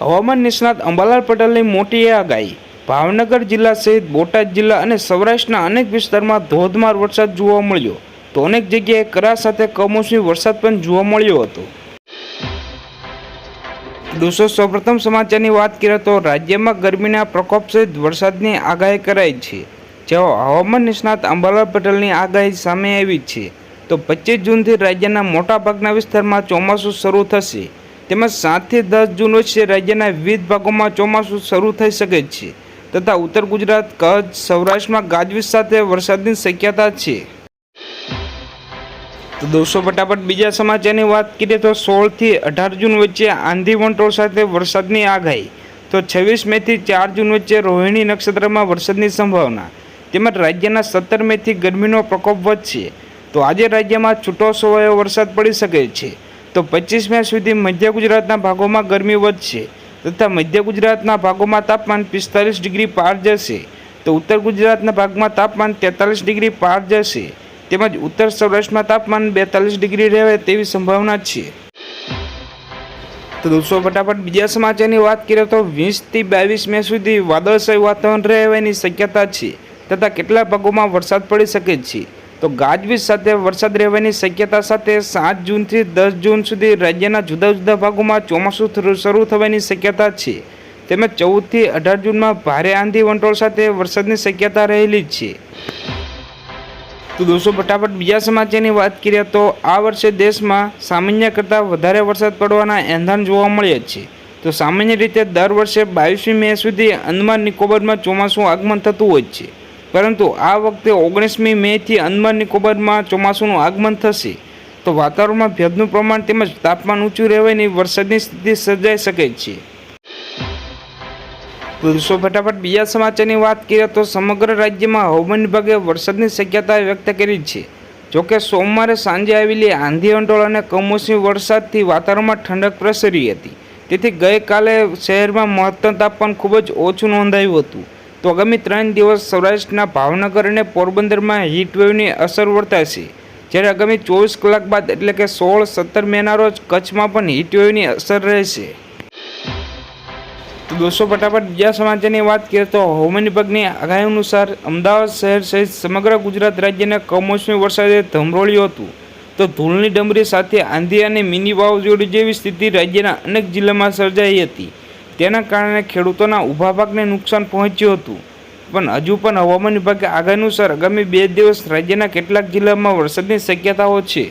હવામાન નિષ્ણાત અંબાલાલ પટેલની મોટી આગાહી. ભાવનગર જિલ્લા સહિત બોટાદ જિલ્લા અને સૌરાષ્ટ્રના અનેક વિસ્તારમાં ધોધમાર વરસાદ જોવા મળ્યો. તો અનેક જગ્યાએ કરા સાથે કમોસમી વરસાદ પણ જોવા મળ્યો હતો. દોસ્તો, સૌપ્રથમ સમાચારની વાત કરીએ તો રાજ્યમાં ગરમીના પ્રકોપ સહિત વરસાદની આગાહી કરાઈ છે. જેઓ હવામાન નિષ્ણાત અંબાલાલ પટેલની આગાહી સામે આવી છે. તો પચીસ જૂનથી રાજ્યના મોટાભાગના વિસ્તારમાં ચોમાસું શરૂ થશે. તેમજ સાતથી દસ જૂન વચ્ચે રાજ્યના વિવિધ ભાગોમાં ચોમાસું શરૂ થઈ શકે છે તથા ઉત્તર ગુજરાત, કચ્છ, સૌરાષ્ટ્રમાં ગાજવીજ સાથે વરસાદની શક્યતા છે. તો દોસ્તો, ફટાફટ બીજા સમાચારની વાત કરીએ તો સોળથી અઢાર જૂન વચ્ચે આંધી વંટોળ સાથે વરસાદની આગાહી. તો છવ્વીસ મેથી ચાર જૂન વચ્ચે રોહિણી નક્ષત્રમાં વરસાદની સંભાવના. તેમજ રાજ્યના સત્તર મેથી ગરમીનો પ્રકોપ વધશે. તો આજે રાજ્યમાં છૂટો છવાયો વરસાદ પડી શકે છે. તો પચીસ મે સુધી મધ્ય ગુજરાતના ભાગોમાં ગરમી વધશે તથા મધ્ય ગુજરાતના ભાગોમાં તાપમાન પિસ્તાલીસ ડિગ્રી પાર જશે. તો ઉત્તર ગુજરાતના ભાગમાં તાપમાન તેતાલીસ ડિગ્રી પાર જશે. તેમજ ઉત્તર સૌરાષ્ટ્રમાં તાપમાન બેતાલીસ ડિગ્રી રહે તેવી સંભાવના છે. તો દોસ્તો, ફટાફટ બીજા સમાચારની વાત કરીએ તો વીસથી બાવીસ મે સુધી વાદળછાયું વાતાવરણ રહેવાની શક્યતા છે તથા કેટલા ભાગોમાં વરસાદ પડી શકે છે. તો ગાજવીજ સાથે વરસાદ રહેવાની શક્યતા સાથે સાત જૂનથી દસ જૂન સુધી રાજ્યના જુદા જુદા ભાગોમાં ચોમાસું શરૂ થવાની શક્યતા છે. તેમજ ચૌદથી અઢાર જૂનમાં ભારે આંધી વંટોળ સાથે વરસાદની શક્યતા રહેલી છે. તો દોસ્તો, ફટાફટ બીજા સમાચારની વાત કરીએ તો આ વર્ષે દેશમાં સામાન્ય કરતાં વધારે વરસાદ પડવાના એંધાણ જોવા મળ્યા છે. તો સામાન્ય રીતે દર વર્ષે બાવીસમી મે સુધી અંદમાન નિકોબારમાં ચોમાસું આગમન થતું હોય છે. પરંતુ આ વખતે ઓગણીસમી મેથી અંદમાન નિકોબારમાં ચોમાસુનું આગમન થશે. તો વાતાવરણમાં ભેજનું પ્રમાણ તેમજ તાપમાન ઊંચું રહેવાની વરસાદની સ્થિતિ સર્જાઈ શકે છે. પુરુષો ફટાફટ બીજા સમાચારની વાત કરીએ તો સમગ્ર રાજ્યમાં હવામાન વિભાગે વરસાદની શક્યતા વ્યક્ત કરી છે. જોકે સોમવારે સાંજે આવેલી આંધી અંટોળ અને કમોસમી વરસાદથી વાતાવરણમાં ઠંડક પ્રસરી હતી. તેથી ગઈકાલે શહેરમાં મહત્તમ તાપમાન ખૂબ જ ઓછું નોંધાયું હતું. તો આગામી ત્રણ દિવસ સૌરાષ્ટ્રના ભાવનગર અને પોરબંદરમાં હીટવેવની અસર વર્તાશે. જ્યારે આગામી ચોવીસ કલાક બાદ એટલે કે સોળ સત્તર મેના રોજ કચ્છમાં પણ હીટવેવની અસર રહેશે. દોસ્તો, ફટાફટ બીજા સમાચારની વાત કરીએ તો હવામાન વિભાગની આગાહી અનુસાર અમદાવાદ શહેર સહિત સમગ્ર ગુજરાત રાજ્યને કમોસમી વરસાદે ધમરોળ્યું હતું. તો ધૂળની ડમરી સાથે આંધી અને મિની વાવાઝોડું જેવી સ્થિતિ રાજ્યના અનેક જિલ્લામાં સર્જાઈ હતી. તેના કારણે ખેડૂતોના ઊભા પાકને નુકસાન પહોંચ્યું હતું. પણ હજુ પણ હવામાન વિભાગે આગાહી અનુસાર આગામી બે દિવસ રાજ્યના કેટલાક જિલ્લામાં વરસાદની શક્યતાઓ છે.